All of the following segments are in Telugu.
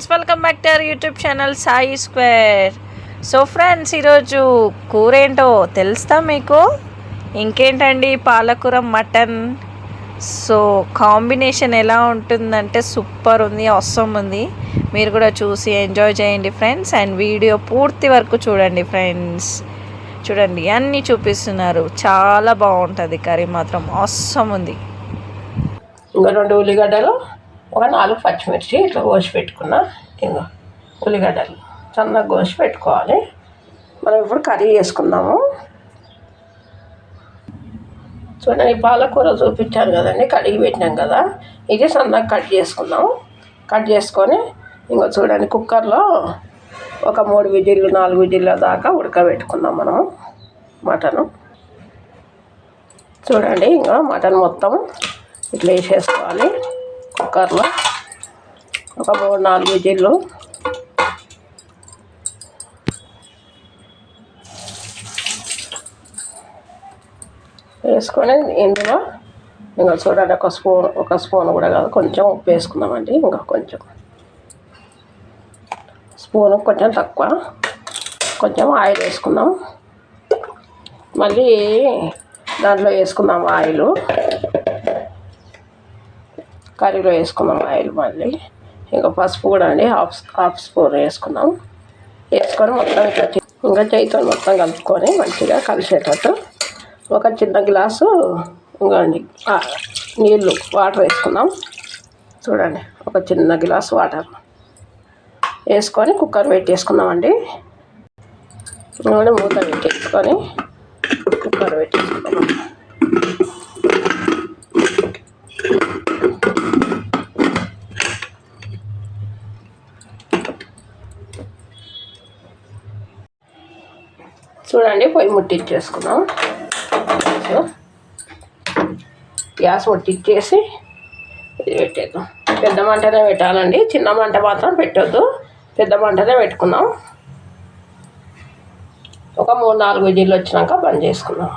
Friends welcome back to our YouTube channel Sai square. So friends ఈరోజు కూర ఏంటో తెలుస్తా మీకు? ఇంకేంటండి పాలకూర మటన్? సో కాంబినేషన్ ఎలా ఉంటుందంటే సూపర్ ఉంది అవసరం ఉంది. మీరు కూడా చూసి ఎంజాయ్ చేయండి ఫ్రెండ్స్ అండ్ వీడియో పూర్తి వరకు చూడండి ఫ్రెండ్స్. చూడండి అన్నీ చూపిస్తున్నారు. చాలా బాగుంటుంది కర్రీ మాత్రం అవసరం ఉంది. ఇంకా రెండు ఉల్లిగడ్డలు ఒక నాలుగు పచ్చిమిర్చి ఇట్లా కోసి పెట్టుకున్నా. ఇంకా ఉల్లిగడ్డలు సన్నగా కోసి పెట్టుకోవాలి. మనం ఇప్పుడు కర్రీ చేసుకుందాము. చూడండి పాలకూర చూపించాను కదండి కడిగి పెట్టినాం కదా. ఇది సన్నగా కట్ చేసుకుందాము. కట్ చేసుకొని ఇంకా చూడండి కుక్కర్లో ఒక మూడు విజిల్లు నాలుగు విజిల్ల దాకా ఉడకబెట్టుకుందాం మనము మటను. చూడండి ఇంకా మటన్ మొత్తం ఇట్లా వేసేసుకోవాలి. కుక్కర్లో ఒక మూడు నాలుగు విజిల్లు వేసుకొని ఇందులో ఇంకా చూడండి ఒక స్పూన్ ఒక స్పూన్ కూడా కాదు కొంచెం ఉప్పు వేసుకుందామండి ఇంకా కొంచెం. స్పూన్ కొంచెం తక్కువ కొంచెం ఆయిల్ వేసుకుందాం. మళ్ళీ దాంట్లో వేసుకుందాం ఆయిల్. కర్రీలో వేసుకున్నాం ఆయిల్ మళ్ళీ. ఇంకా పసుపు కూడా అండి హాఫ్ హాఫ్ స్పూన్ వేసుకున్నాం వేసుకొని మొత్తం ఇట్లా ఇంకా చేయితో మొత్తం కలుపుకొని మంచిగా కలిసేటట్టు ఒక చిన్న గ్లాసు ఇంకోండి నీళ్ళు వాటర్ వేసుకున్నాం చూడండి ఒక చిన్న గ్లాసు వాటర్ వేసుకొని కుక్కర్ పెట్టేసుకున్నామండి మూత పెట్టేసుకొని కుక్కర్ పెట్టేసుకున్నాం చూడండి పొయ్యి ముట్టించేసుకున్నాం సో, గ్యాస్ ముట్టించేసి ఇది పెట్టేద్దాం. పెద్ద మంటనే పెట్టాలండి. చిన్న మంట మాత్రం పెట్టొద్దు. పెద్ద మంటనే పెట్టుకుందాం ఒక మూడు నాలుగు విజిల్లు వచ్చినాక బంద్ చేసుకుందాం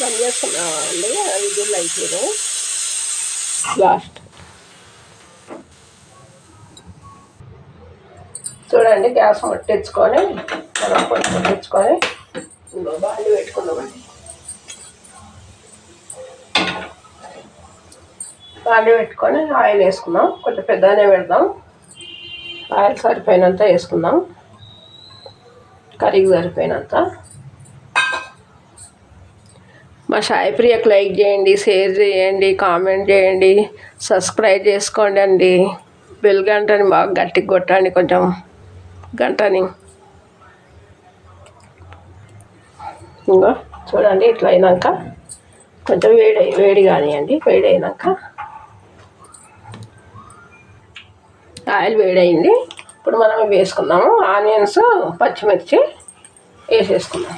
బంద్ చేసుకున్నామండి. విజిల్లు అయిపోయినాయి లాస్ట్. చూడండి గ్యాస్ ముట్టించుకొని మనం కొంచెం ముట్టించుకొని ఇంకో పెట్టుకుందామండి. బాండి పెట్టుకొని ఆయిల్ వేసుకుందాం కొంచెం పెద్దగానే పెడదాం. ఆయిల్ సరిపోయినంత వేసుకుందాం. కర్రీకి సరిపోయినంత. మా సాయి ప్రియకు లైక్ చేయండి షేర్ చేయండి కామెంట్ చేయండి సబ్స్క్రైబ్ చేసుకోండి అండి. బెల్ గంటని బాగా గట్టిగా కొట్టండి కొంచెం. గంటని. ఇంకా చూడండి ఇట్లా అయినాక కొంచెం వేడి వేడి కానివ్వండి వేడి అయినాక ఆయిల్ వేడైంది ఇప్పుడు మనం వేసుకుందాము ఆనియన్స్ పచ్చిమిర్చి వేసేసుకుందాం.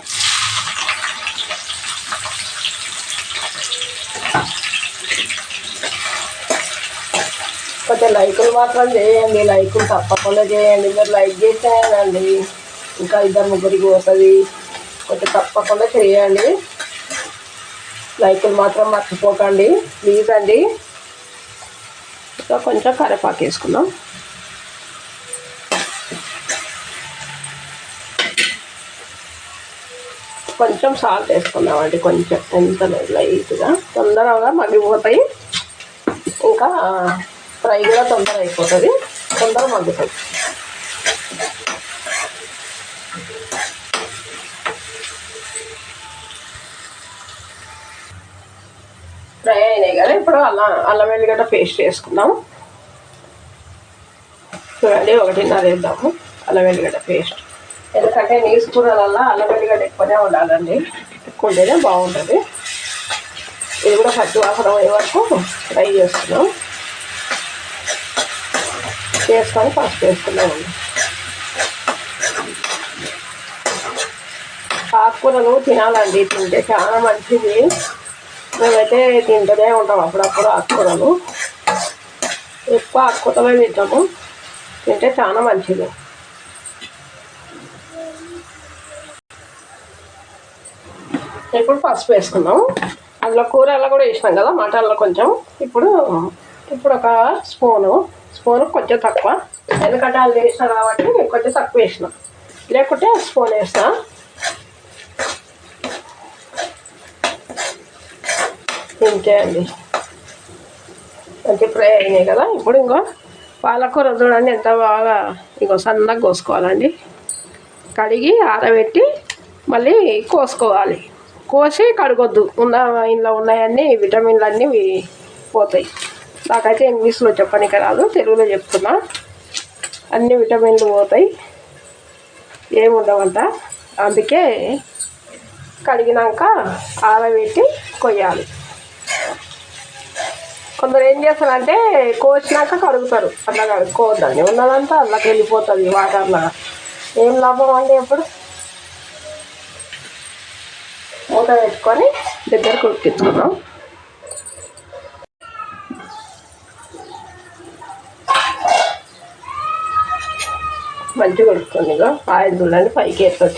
కొంచెం లైకులు మాత్రం చేయండి. లైకులు తప్పకుండా చేయండి. మీరు లైక్ చేసేయాలండి ఇంకా ఇద్దరు ముగ్గురికి పోతుంది. కొంచెం తప్పకుండా చేయండి. లైకులు మాత్రం మర్చిపోకండి. ప్లీజ్ అండి. ఇంకా కొంచెం కరివేపాకు వేసుకుందాం. కొంచెం సాల్ట్ వేసుకుందామండి. కొంచెం. ఎంత లైట్గా. తొందరగా మగ్గిపోతాయి. ఇంకా ఫ్రై కూడా తొందర అయిపోతుంది. తొందర మగ్గుతుంది. ఫ్రై అయినాయి కదా ఇప్పుడు అల్లం అల్లం వెల్లిగడ్డ పేస్ట్ వేసుకుందాం చూడండి ఒకటిన్నర వేద్దాము అల్లం వెల్లిగడ్డ పేస్ట్. ఎందుకంటే నీసు కూరలల్లో అల్లం వెల్లిగడ్డ ఎక్కువనే ఉండాలండి. ఎక్కువ ఉంటేనే బాగుంటుంది. ఇది కూడా పట్టు వాసన అయ్యే వరకు ఫ్రై చేస్తున్నాం. చేసుకొని పసుపు వేసుకున్నామండి ఆకుకూరలు తినాలండి తింటే చాలా మంచిది. మేమైతే తింటూనే ఉంటాం అప్పుడప్పుడు ఆకుకూరలు. ఎక్కువ ఆకుకూరలే తింటాము తింటే చాలా మంచిది. ఇప్పుడు పసుపు వేసుకున్నాం అందులో కూరల్లో కూడా వేసినాం కదా మటన్లో కొంచెం. ఇప్పుడు ఇప్పుడు ఒక స్పూను స్పూన్ కొంచెం తక్కువ. ఎందుకంటే వాళ్ళు వేసిన కాబట్టి కొంచెం తక్కువ వేసిన. లేకుంటే స్పూన్ వేసిన. ఇంతే అండి మంచి ఫ్రై అయినాయి కదా. ఇప్పుడు ఇంకో పాలకూర చూడండి ఎంత బాగా ఇంకో సన్నగా కోసుకోవాలండి. కడిగి ఆరబెట్టి మళ్ళీ కోసుకోవాలి. కోసి కడగొద్దు. ఉన్న ఇంట్లో ఉన్నాయన్నీ విటమిన్లు అన్నీ పోతాయి. నాకైతే ఇంగ్లీష్లో చెప్పనికి రాదు తెలుగులో చెప్తున్నా. అన్ని విటమిన్లు పోతాయి. ఏముండవంట? అందుకే కడిగినాక ఆరబెట్టి కొయ్యాలి. కొందరు ఏం చేస్తారంటే కోసినాక కడుగుతారు. అట్లా కడుక్కోవద్దండి ఉన్నదంతా అందులోకి వెళ్ళిపోతుంది వాటర్లో. ఏం లాభం అండి ఎప్పుడు? మూత పెట్టుకొని దగ్గరకు ఉడికించుకున్నాం మంచిగా ఉడుకుతుంది ఇక ఆయిల్ చూడండి పైకి ఎట్లా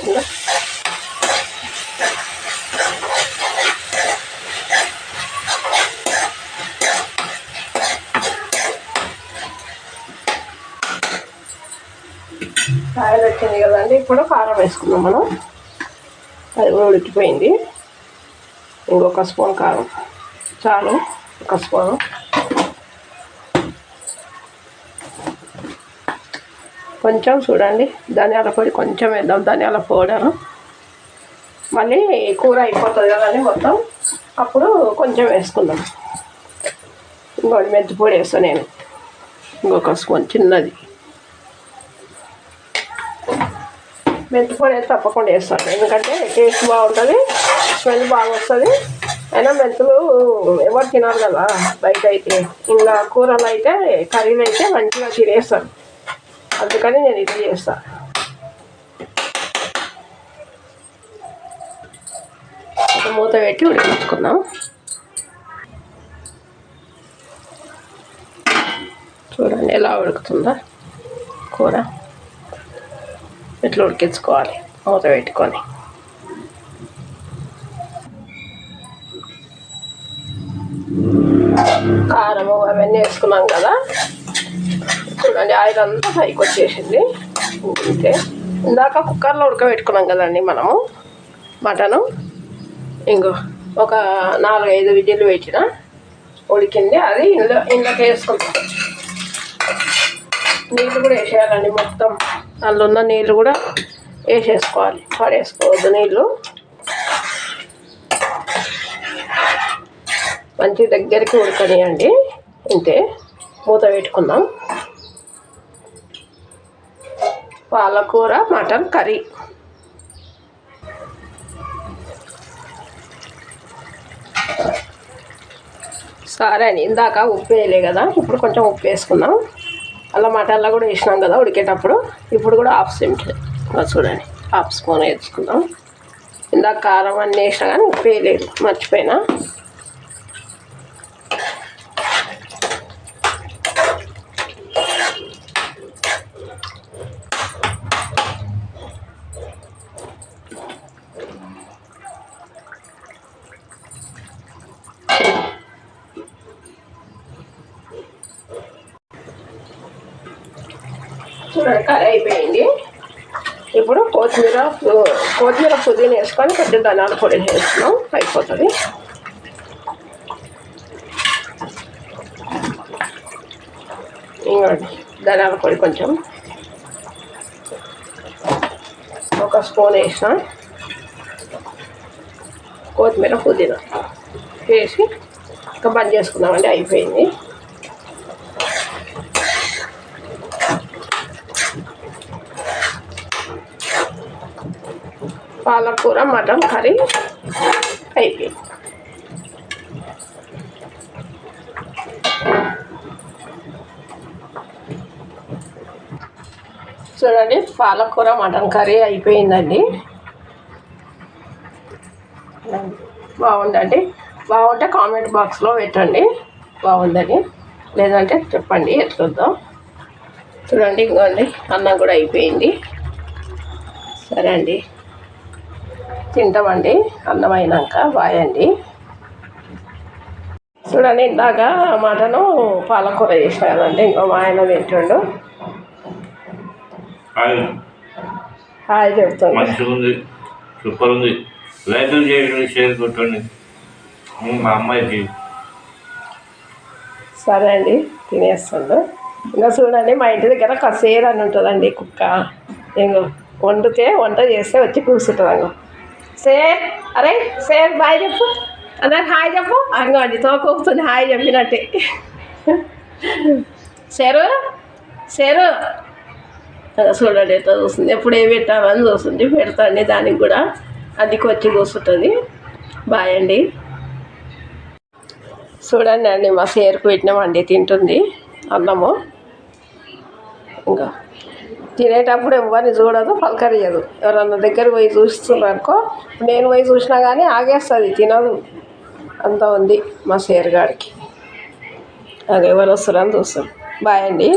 ఆయిల్ వచ్చింది కదండి ఇప్పుడు కారం వేసుకుందాం మనం. అది కూడా ఉడికిపోయింది. ఇంకొక స్పూన్ కారం. చాలు ఒక స్పూను. కొంచెం చూడండి. ధనియాల పొడి కొంచెం వేద్దాం. ధనియాల పౌడరు. మళ్ళీ కూర అయిపోతుంది కదండి మొత్తం అప్పుడు కొంచెం వేసుకుందాం. ఇంకోటి మెంతి పొడి వేస్తాను నేను. ఇంకొక స్పూన్ చిన్నది. మెంతి పొడి అయితే తప్పకుండా వేస్తాను ఎందుకంటే టేస్ట్ బాగుంటుంది స్మెల్ బాగా వస్తుంది. అయినా మెంతులు ఎవరు తినాలి కదా బయట అయితే. ఇంకా కూరలు అయితే కర్రీలు అయితే మంచిగా తినేస్తారు. అందుకని నేను ఇది చేస్తా. మూత పెట్టి ఉడికించుకుందాం. చూడండి ఎలా ఉడుకుతుందో కూర. ఇట్లా ఉడికించుకోవాలి? మూత పెట్టుకొని. కారము అవన్నీ వేసుకున్నాం కదా. చూడండి ఆయిల్ అంతా పైకి వచ్చేసింది. ఇంతే ఇందాక కుక్కర్లో ఉడకబెట్టుకున్నాం కదండి మనము. మటను. ఇంకో ఒక నాలుగు ఐదు విజిల్లు పెట్టిన ఉడికింది. అది ఇందులో ఇందులోకి వేసుకుంటాం. నీళ్ళు కూడా వేసేయాలండి మొత్తం. అందులో ఉన్న నీళ్ళు కూడా వేసేసుకోవాలి. పడేసుకోవద్దు నీళ్ళు. మంచి దగ్గరికి ఉడకనియండి. ఇంతే. మూత పెట్టుకుందాం. పాలకూర మటన్ కర్రీ. సరే అండి ఇందాక ఉప్పు వేయలే కదా ఇప్పుడు కొంచెం ఉప్పు వేసుకుందాం. అలా మటన్లో కూడా వేసినాం కదా ఉడికేటప్పుడు ఇప్పుడు కూడా హాఫ్ సిమ్ చూడండి హాఫ్ స్పూన్ వేసుకుందాం. ఇందాక కారం అన్నీ వేసినా కానీ ఉప్పు వేయలేదు మర్చిపోయినా. చూడండి. కర్రీ అయిపోయింది ఇప్పుడు కొత్తిమీర కొత్తిమీర పుదీనా వేసుకొని కొంచెం ధనాల పొడి వేస్తున్నాం అయిపోతుంది. ఇంకోటి ధనియాల పొడి కొంచెం. ఒక స్పూన్ వేసిన కొత్తిమీర పుదీనా వేసి ఇంకా బంద్ చేసుకుందామండి. అయిపోయింది. పాలకూర మటన్ కర్రీ అయిపోయింది. చూడండి పాలకూర మటన్ కర్రీ అయిపోయిందండి. బాగుందండి. బాగుంటే కామెంట్ బాక్స్లో పెట్టండి. బాగుందని లేదంటే చెప్పండి ఎట్లుందో చూడండి ఇంకోండి అన్నం కూడా అయిపోయింది. సరే అండి. తింటామండి. అన్నం అయినాక బాయ్ అండి చూడండి ఇందాక మటను పాలకూర చేసిన కదండి ఇంకో మా ఆయన తింటుండు. హాయ్. హాయ్ చెప్తుండు. మంచిగా ఉంది సూపర్ ఉంది. లైకులు చేయండి షేర్ కొట్టండి. ఉమ్, మా అమ్మాయికి. సరే అండి తినేస్తుండు. ఇంకా చూడండి మా ఇంటి దగ్గర కసేర్ అని ఉంటుందండి కుక్క. ఇంకో వండితే వంట చేస్తే వచ్చి కూర్చుంటుంది సేర్ అరే సేర్ బాయ్ చెప్పు. అందరికి హాయ్ చెప్పు. అంగో అండి తోకొస్తుంది హాయ్ చెప్పినట్టే. సేరు సేరు చూడండి ఎట్లా చూస్తుంది? ఎప్పుడు ఏ పెట్టామని చూస్తుంది పెడతాండి దానికి కూడా. అదికి వచ్చి కూర్చుంటుంది. బాయ్ అండి. చూడండి అండి మా సేరుకు పెట్టినామండి తింటుంది అన్నము. ఇంకా. తినేటప్పుడు ఎవరిని చూడదు పలకరియదు. ఎవరన్నా దగ్గర పోయి చూస్తున్నారు అనుకో నేను పోయి చూసినా కానీ ఆగేస్తుంది తినదు. అంత ఉంది మా సేరుగాడికి అది ఎవరు వస్తారని చూస్తాం. బాయ్ అండి.